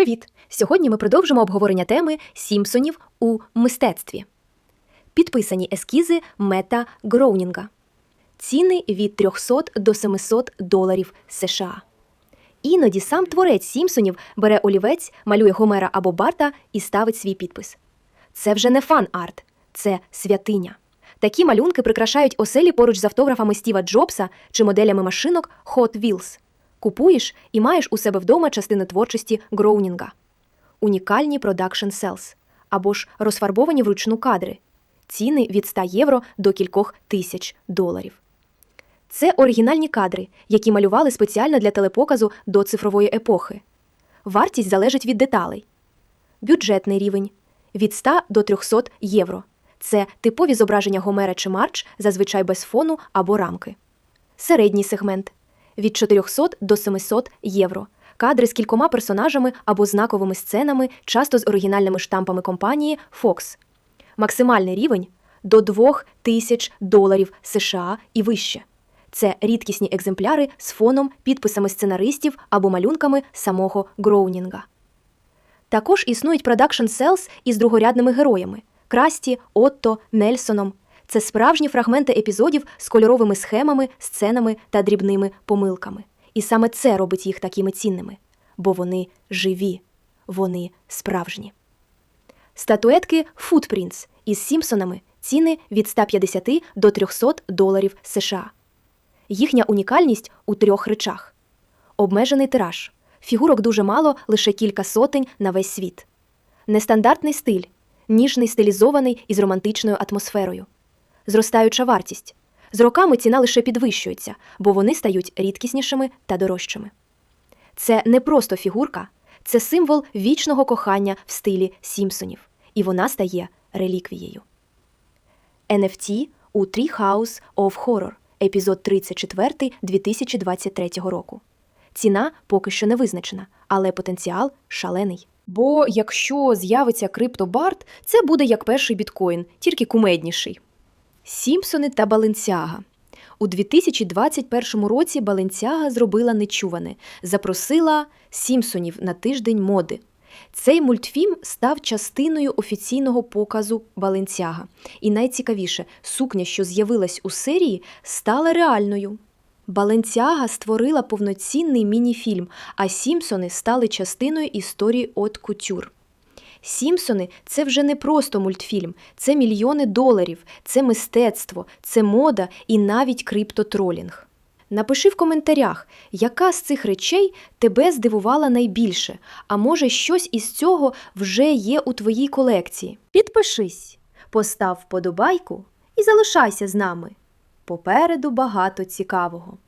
Привіт! Сьогодні ми продовжимо обговорення теми Сімпсонів у мистецтві. Підписані ескізи Мета Гроунінга. Ціни від 300 до 700 доларів США. Іноді сам творець Сімпсонів бере олівець, малює Гомера або Барта і ставить свій підпис. Це вже не фан-арт, це святиня. Такі малюнки прикрашають оселі поруч з автографами Стіва Джобса чи моделями машинок Hot Wheels. Купуєш і маєш у себе вдома частини творчості Гроунінга. Унікальні продакшн селс або ж розфарбовані вручну кадри. Ціни від 100 євро до кількох тисяч доларів. Це оригінальні кадри, які малювали спеціально для телепоказу до цифрової епохи. Вартість залежить від деталей. Бюджетний рівень від 100 до 300 євро. Це типові зображення Гомера чи Марч, зазвичай без фону або рамки. Середній сегмент від 400 до 700 євро. Кадри з кількома персонажами або знаковими сценами, часто з оригінальними штампами компанії Fox. Максимальний рівень до 2000 доларів США і вище. Це рідкісні екземпляри з фоном, підписами сценаристів або малюнками самого Гроунінга. Також існують продакшн селс із другорядними героями Красті, Отто, Нельсоном. Це справжні фрагменти епізодів з кольоровими схемами, сценами та дрібними помилками. І саме це робить їх такими цінними, бо вони живі, вони справжні. Статуетки Footprints із Сімпсонами ціни від 150 до 300 доларів США. Їхня унікальність у трьох речах: обмежений тираж. Фігурок дуже мало, лише кілька сотень на весь світ. Нестандартний стиль, ніжний стилізований із романтичною атмосферою. Зростаюча вартість. З роками ціна лише підвищується, бо вони стають рідкіснішими та дорожчими. Це не просто фігурка, це символ вічного кохання в стилі Сімпсонів, і вона стає реліквією. NFT у Treehouse of Horror, епізод 34 2023 року. Ціна поки що не визначена, але потенціал шалений. Бо якщо з'явиться криптобарт, це буде як перший біткоін, тільки кумедніший. Сімпсони та Баленсіага. У 2021 році Баленсіага зробила нечуване, запросила Сімпсонів на тиждень моди. Цей мультфільм став частиною офіційного показу Баленсіага. І найцікавіше, сукня, що з'явилась у серії, стала реальною. Баленсіага створила повноцінний міні-фільм, а Сімпсони стали частиною історії от кутюр. Сімпсони це вже не просто мультфільм, це мільйони доларів, це мистецтво, це мода і навіть криптотролінг. Напиши в коментарях, яка з цих речей тебе здивувала найбільше, а може щось із цього вже є у твоїй колекції. Підпишись, постав вподобайку і залишайся з нами. Попереду багато цікавого.